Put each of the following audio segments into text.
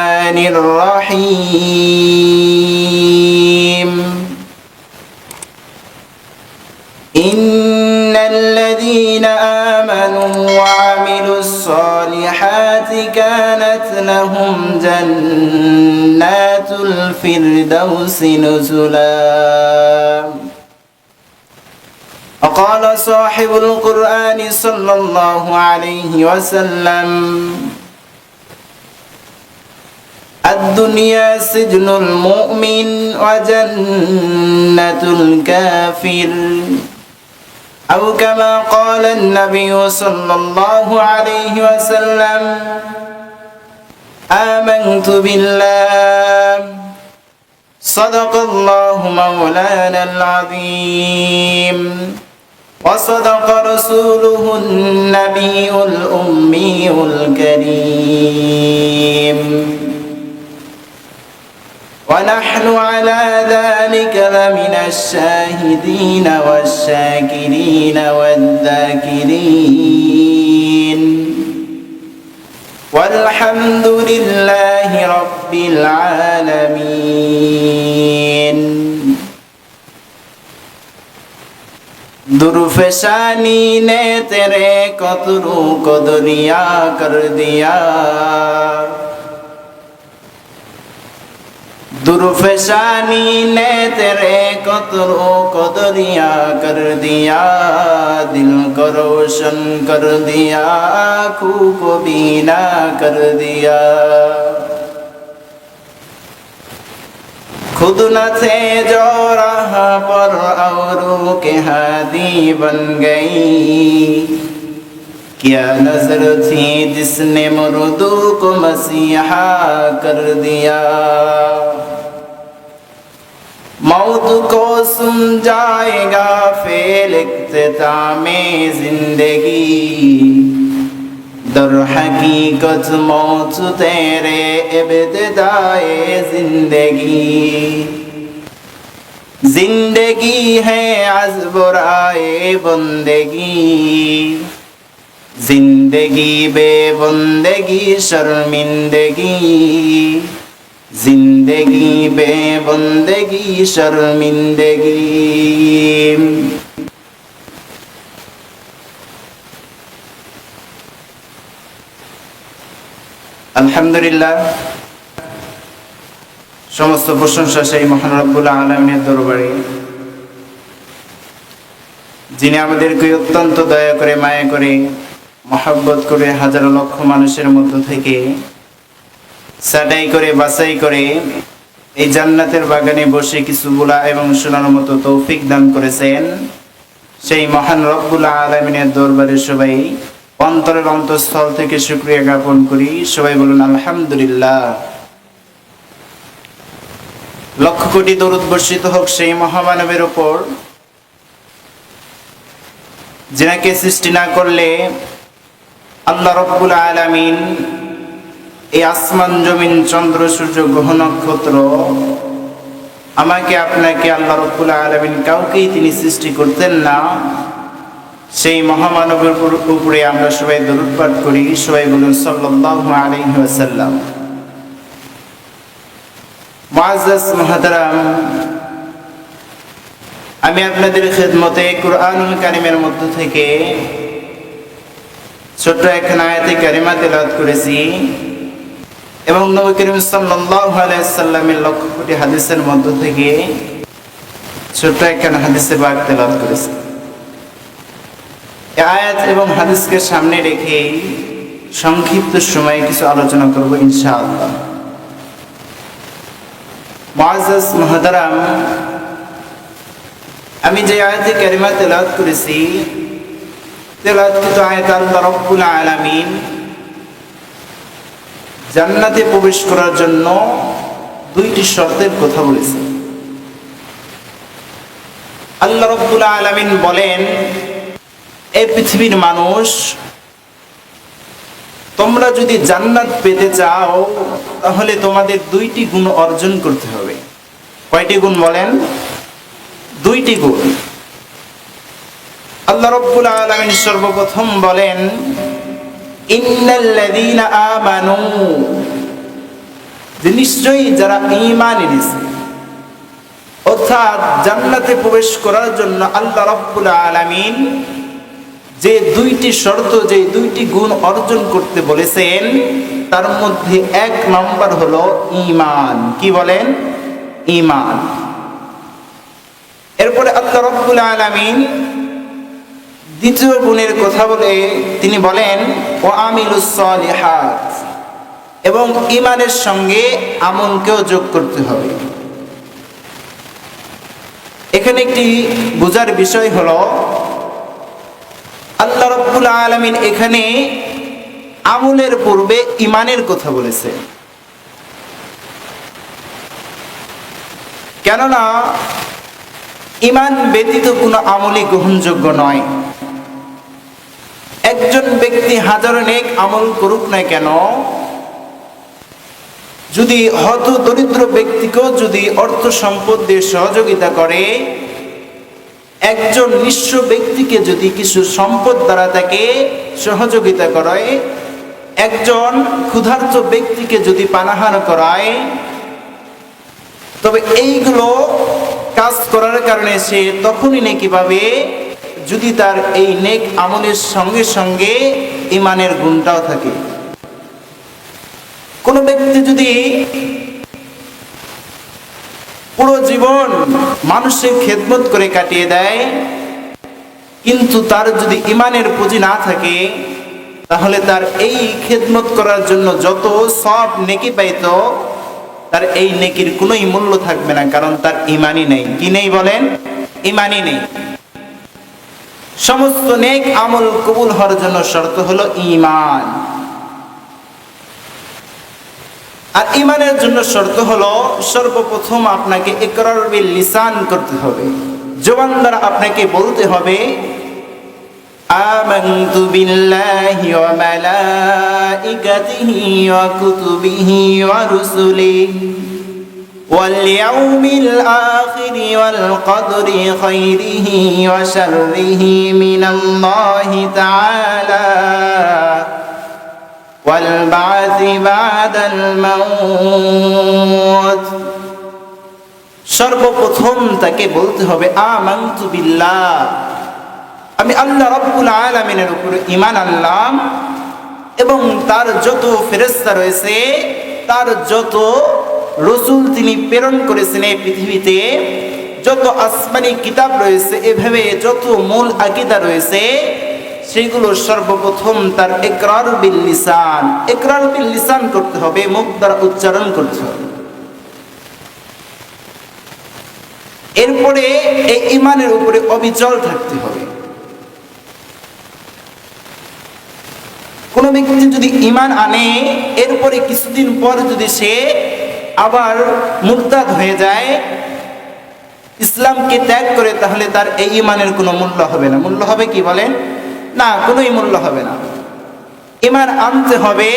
الرحيم. إن الذين آمنوا وعملوا الصالحات كانت لهم جنات الفردوس نزلا. وقال صاحب القرآن صلى الله عليه وسلم الدنيا سجن المؤمن وجنة الكافر أو كما قال النبي صلى الله عليه وسلم آمنت بالله صدق الله مولانا العظيم وصدق رسوله النبي الأمي الكريم ونحن على ذلك لمن الشاهدين والشاكرين والذاكرين. والحمد لله رب العالمين. درفشانی نے تیرے قطروں کو دنیا کر دیا दिया दुर्फशानी ने तेरे कतरों को दरिया कर दिया, दिल को रोशन कर दिया आँखों को बीना कर दिया। खुद न थे जो राह पर औरों के हादी बन गई। क्या नज़र थी जिसने मुर्दू को मसीहा कर दिया? मौत को सुन जाएगा फेल में जिंदगी दर हकीकत मौत तेरे इब्तदाए जिंदगी जिंदगी है आज बुराए बंदगी जिंदगी बेबंदगी शर्मिंदगी জিন্দেগি বে বন্দেগি, শর্মিন্দেগি। আলহামদুলিল্লাহ, সমস্ত প্রশংসা সেই মহান রব্বুল আলমিনের দরবারে। যিনি আমাদেরকে অত্যন্ত দয়া করে, মায়া করে, মহাব্বত করে হাজারো লক্ষ মানুষের মধ্য থেকে সাটাই করে, বাছাই করে এই জান্নাতের বাগানে বসে কিছু বলা এবং শোনার মতো তৌফিক দান করেছেন সেই মহান রব্বুল আলমিনের দরবারে সবাই অন্তরের অন্তঃস্থল থেকে শুক্রিয়া জ্ঞাপন করি। সবাই বলুন, আলহামদুলিল্লাহ। লক্ষ কোটি দরুদ বর্ষিত হোক সেই মহামানবের ওপর। যেনাকে সৃষ্টি না করলে আল্লাহ রব্বুল আলামিন এই আসমান জমিন, চন্দ্র, সূর্য, গ্রহ, নক্ষত্র, আমাকে, আপনাকে আল্লাহ রব্বুল আলামিন কাউকেই তিনি সৃষ্টি করতেন না। সেই মহামানবের উপরে আমরা সবাই দরুদ পাঠ করি, সবাই বলুন ওয়াসাল্লাম। মুআজ্জাজ আমি আপনাদের খেদমতে কুরআনুল কারিমের মধ্য থেকে ছোট্ট একখানা আয়াতে কারিমা তেলাওয়াত করেছি। এবং নবী করিম সাল্লামের লক্ষ কোটি হাদিসের মধ্য থেকে ছোট্ট একখানা হাদিসে বাগ তেলাওয়াত করেছি। আয়াত এবং হাদিসকে সামনে রেখে সংক্ষিপ্ত সময়ে কিছু আলোচনা করব ইনশাআল্লাহ। মুআজ্জাজ মুহতারাম, আমি যে আয়াতে কারিমা তেলাওয়াত করেছি, তেলাওয়াতকৃত আয়াত আল্লাহ রব্বুল আলামিন জান্নাতে প্রবেশ করার জন্য দুইটি শর্তের কথা বলেছেন আল্লাহ রব্বুল আলামিন বলেন এই পৃথিবীর মানুষ, তোমরা যদি জান্নাত পেতে চাও, তাহলে তোমাদের দুইটি গুণ অর্জন করতে হবে। কয়টি গুণ বলেন? দুইটি গুণ। আল্লাহ রব্বুল আলামিন সর্বপ্রথম বলেন ইন্নাল্লাযীনা আমানু যে নিশ্চয়ই যারা ঈমান এনেছে, অর্থাৎ জান্নাতে প্রবেশ করার জন্য আল্লাহ রাব্বুল আলামিন যে দুইটি শর্ত, যে দুইটি গুণ অর্জন করতে বলেছেন, তার মধ্যে এক নম্বর হলো ঈমান। কি বলেন? ঈমান। এরপরে আল্লাহ রাব্বুল আলামিন দ্বিতীয় গুণের কথা বলে তিনি বলেন ও আমিলুস সলিহাত এবং ইমানের সঙ্গে আমলকেও যোগ করতে হবে। এখানে একটি বোঝার বিষয় হল, আল্লাহ রব্বুল আলমিন এখানে আমলের পূর্বে ইমানের কথা বলেছে কেননা ইমান ব্যতীত কোনো আমলই গ্রহণযোগ্য নয়। একজন ব্যক্তি হাজারো নেক আমল করুক না কেন? যদি হত দরিদ্র ব্যক্তিকেও যদি অর্থ সম্পদ দিয়ে সহযোগিতা করে, একজন নিঃস্ব ব্যক্তিকে যদি কিছু সম্পদ দ্বারা তাকে সহযোগিতা করায়, একজন ক্ষুধার্ত ব্যক্তিকে যদি পানাহার করায়, তবে এইগুলো কাজ করার কারণে সে তখনই নাকি পাবে যদি তার এই নেক আমলের সঙ্গে সঙ্গে ইমানের গুণটাও থাকে। কোন ব্যক্তি যদি পুরো জীবন মানুষের খেদমত করে কাটিয়ে দেয়, কিন্তু তার যদি ইমানের পুঁজি না থাকে, তাহলে তার এই খেদমত করার জন্য যত সব নেকি পাইত, তার এই নেকির কোনোই মূল্য থাকবে না, কারণ তার ইমানই নেই। কি নেই বলেন? ইমানই নেই। সমস্ত নেক আমল কবুল হওয়ার জন্য শর্ত হলো ইমান আর ইমানের জন্য শর্ত হলো সর্বপ্রথম আপনাকে একরার বিল লিসান করতে হবে জবান দ্বারা আপনাকে বলতে হবে آمنت بالله وملائكته وكتبه ورسله واليوم الآخر والقدر خيره وشره من الله تعالى والبعث بعد الموت সর্বপ্রথম তাকে বলতে হবে আমান্তু বিল্লাহ আমি আল্লাহ রাব্বুল আলামিনের উপরে ঈমান আনলাম এবং তার যত ফেরেশতা রয়েছে তার যত রসুল তিনি প্রেরণ করেছেন এই পৃথিবীতে, যত আসমানি কিতাব রয়েছে, এভাবে যত মূল আকিদা রয়েছে, সেগুলো সর্বপ্রথম তার একরার বিল লিসান। একরার বিল লিসান করতে হবে, মুখ দ্বারা উচ্চারণ করতে হবে। এরপরে এই ইমানের উপরে অবিচল থাকতে হবে। কোন ব্যক্তি যদি ইমান আনে, এরপরে কিছুদিন পর যদি সে আবার মুরতাদ হয়ে যায় ইসলামকে ত্যাগ করে তাহলে তার এই ইমানের কোনো মূল্য হবে না মূল্য হবে কি বলেন না কোনোই মূল্য হবে না ইমান আনতে হবে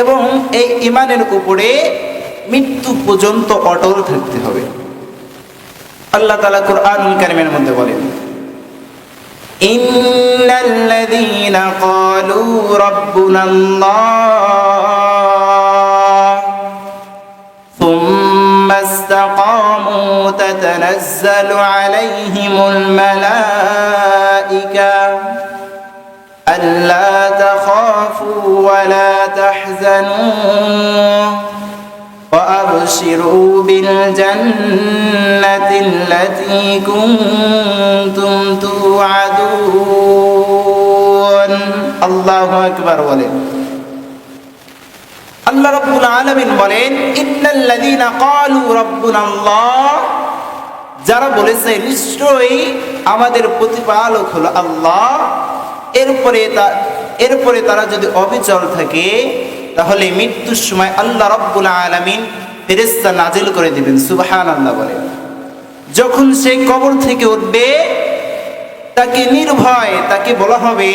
এবং এই ইমানের উপরে মৃত্যু পর্যন্ত অটল থাকতে হবে আল্লাহ তালা কোরআন কারিমের মধ্যে বলেন إن الذين قالوا ربنا الله تتنزل عليهم الملائكة ألا تخافوا ولا تحزنوا وأبشروا بالجنة التي كنتم توعدون الله أكبر বলেন আল্লাহ রাব্বুল আলামিন বলেন ইন্নাল্লাযীনা ক্বালু রাব্বুনা আল্লাহ যারা বলেছে, নিশ্চয়ই আমাদের প্রতিপালক হলো আল্লাহ। এরপরে তা, এরপরে তারা যদি অবিচল থাকে, তাহলে মৃত্যুর সময় আল্লাহ রব্বুল আলমিন ফেরেস্তা নাজিল করে দিবেন সুবাহান আল্লাহ বলেন যখন সে কবর থেকে উঠবে, তাকে নির্ভয়, তাকে বলা হবে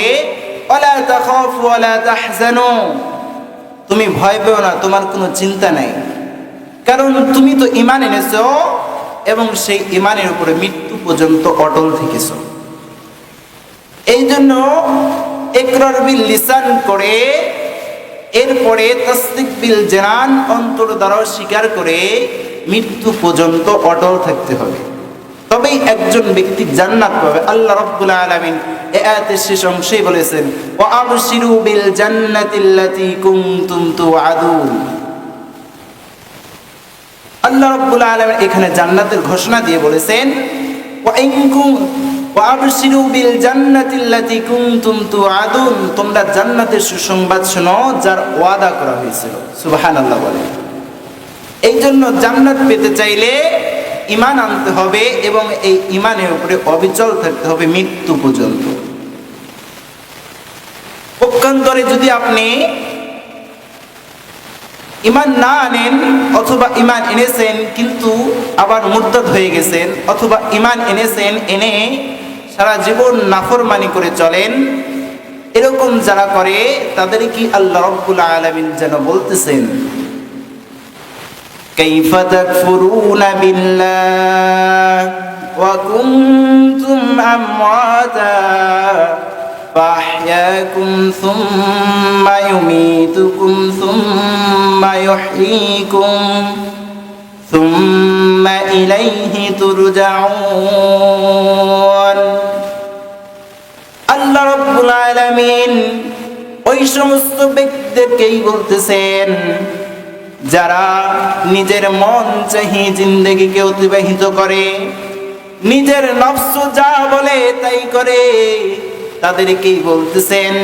তুমি ভয় পেও না, তোমার কোনো চিন্তা নাই। কারণ তুমি তো ইমান এনেছো এবং সেই ইমানের উপরে মৃত্যু পর্যন্ত অটল থেকেছ। এই জন্য একরর বিল লিসান করে, এরপরে তসদিক বিল জেনান অন্তর দ্বারা স্বীকার করে মৃত্যু পর্যন্ত অটল থাকতে হবে। তবেই একজন ব্যক্তি জান্নাত পাবে। আল্লাহ রাব্বুল আলামিন এ আয়াতের শেষ অংশেই বলেছেন, ওয়া আবশিরু বিল জান্নাতিল্লাতী কুনতুম তুআদুন আল্লাহ রাব্বুল আলামিন এখানে জান্নাতের ঘোষণা দিয়ে বলেছেন এই জন্য জান্নাত পেতে চাইলে ইমান আনতে হবে এবং এই ইমানের উপরে অবিচল থাকতে হবে মৃত্যু পর্যন্ত। পক্ষান্তরে যদি আপনি ইমান না আনেন অথবা ইমান এনেছেন কিন্তু আবার মুরতাদ হয়ে গেছেন অথবা ইমান এনেছেন এনে সারা জীবন নাফরমানি করে চলেন এরকম যারা করে তাদের কি আল্লাহ রব্বুল আলামিন যেন বলতেছেন كيف تكفرون بالله وكنتم أمواتا فأحياكم ثم يميتكم ثم يحييكم ثم إليه ترجعون আল্লাহ রব্বুল আলামিন ওই সমস্ত ব্যক্তিদেরকেই বলতেছেন যারা নিজের মন চাহি জিন্দগিকে অতিবাহিত করে নিজের নফস যা বলে তাই করে তাদেরকেই বলতেছেন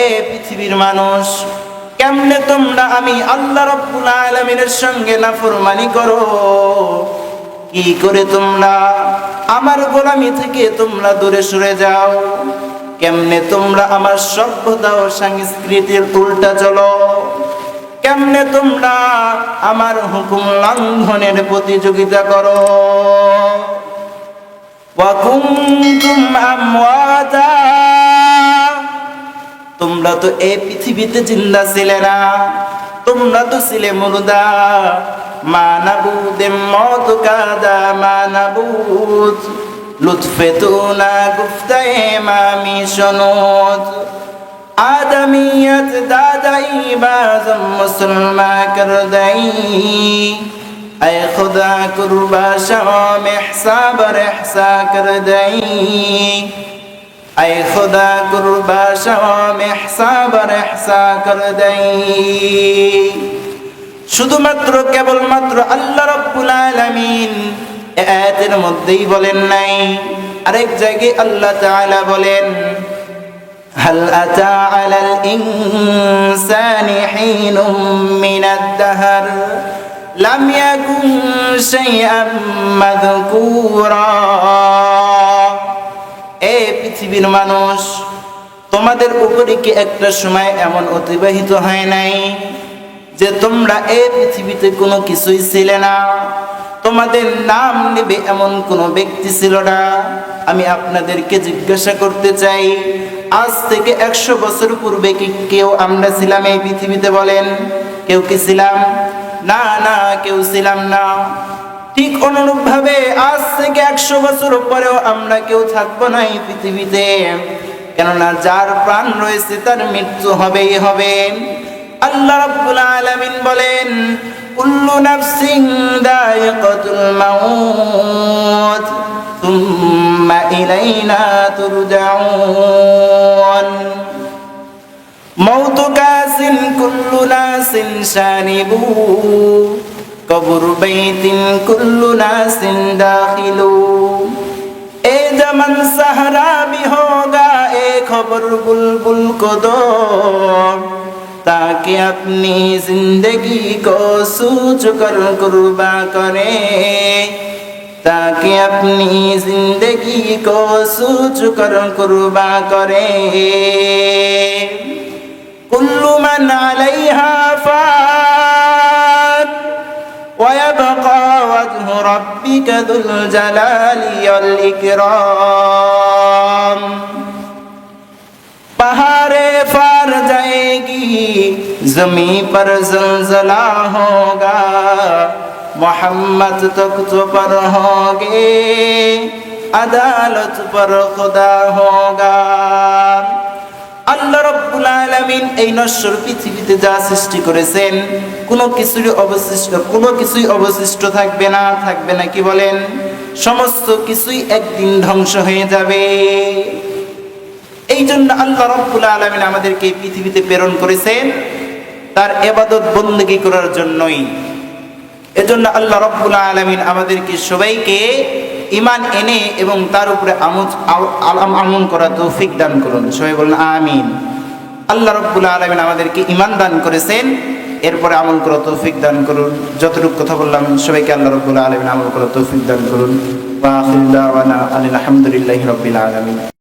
এ পৃথিবীর মানুষ, কেমনে তোমরা আমি আল্লাহ রাব্বুল আলামিনের সঙ্গে নাফরমানি করো? কি করে তোমরা আমার গোলামি থেকে তোমরা দূরে সরে যাও? কেমনে তোমরা আমার সভ্যতা ও সংস্কৃতির উল্টা চলো? কেমনে তোমরা আমার হুকুম লঙ্ঘনের প্রতিযোগিতা করো? তোমরা তো এই পৃথিবীতে জিন্দা ছিলে না। তোমরা তো ছিলে মুর্দা। মানাবুদে মত কাদা মানাবুদ লুৎফে না গুফতায় মামি শোনত আদমিয়ত দাদাই বাজ মুসলমা কর দাই আয় খুদা কুরবা শাম এহসাব রহসা কর দাই আয় খুদা কুরবা শাম এহসাব রহসা কর দাই শুধুমাত্র কেবলমাত্র আল্লাহ রব্বুল আলামিন এ আয়াতের মধ্যেই বলেন নাই, আরেক জায়গায় আল্লাহ তাআলা বলেন هل أتى على الإنسان حين من الدهر لم يكن شيئا مذكورا এ পৃথিবীর মানুষ তোমাদের উপরে কি একটা সময় এমন অতিবাহিত হয় নাই যে তোমরা এ পৃথিবীতে কোনো কিছুই ছিলে না তোমাদের নাম নেবে এমন কোনো ব্যক্তি ছিল না আমি আপনাদেরকে জিজ্ঞাসা করতে চাই আজ থেকে একশো বছর পূর্বে কি কেউ আমরা ছিলাম এই পৃথিবীতে বলেন? কেউ কি ছিলাম? না না, কেউ ছিলাম না। ঠিক অনুরূপ ভাবে আজ থেকে একশো বছর পরেও আমরা কেউ থাকব না এই পৃথিবীতে। কেননা যার প্রাণ রয়েছে তার মৃত্যু হবেই হবে। আল্লাহ রাব্বুল আলামিন বলেন, কুল্লু নাফসিন দায়িকাতুল মাউত ثم إلينا ترجعون موت كاس كل ناس شارب قبر بيت كل ناس داخل اے زمن صحرا بھی ہوگا اے خبر بلبل کو دو ताकि अपनी जिंदगी को सूझ कर कुर्बा करें ताकि अपनी जिंदगी को सूच कर कुर्बा करे कुल्लु मन अलैहा फान ويبقى وجه ربك ذو الجلال والإكرام पहाड़े फार जाएगी जमी पर जलजला होगा मोहम्मद तख्त पर होंगे अदालत पर खुदा होगा আল্লাহ রব্বুল আলামিন এই নশ্বর পৃথিবীতে যা সৃষ্টি করেছেন কোনো কিছুই অবশিষ্ট কোনো কিছুই অবশিষ্ট থাকবে না থাকবে না কি বলেন সমস্ত কিছুই একদিন ধ্বংস হয়ে যাবে এই জন্য আল্লাহ রব্বুল আলামিন আমাদেরকে এই পৃথিবীতে প্রেরণ করেছেন তার এবাদত বন্দেগী করার জন্যই এজন্য আল্লাহ রব্বুল আলামিন আমাদেরকে সবাইকে ইমান এনে এবং তার উপরে আমল করা তৌফিক দান করুন। সবাই বলুন, আমিন। আল্লাহ রব্বুল আলামিন আমাদেরকে ইমান দান করেছেন। এরপরে আমল করা তৌফিক দান করুন। যতটুকু কথা বললাম, সবাইকে আল্লাহ রব্বুল আলামিন আমল করা তৌফিক দান করুন। আলহামদুলিল্লাহি রাব্বিল আলামিন।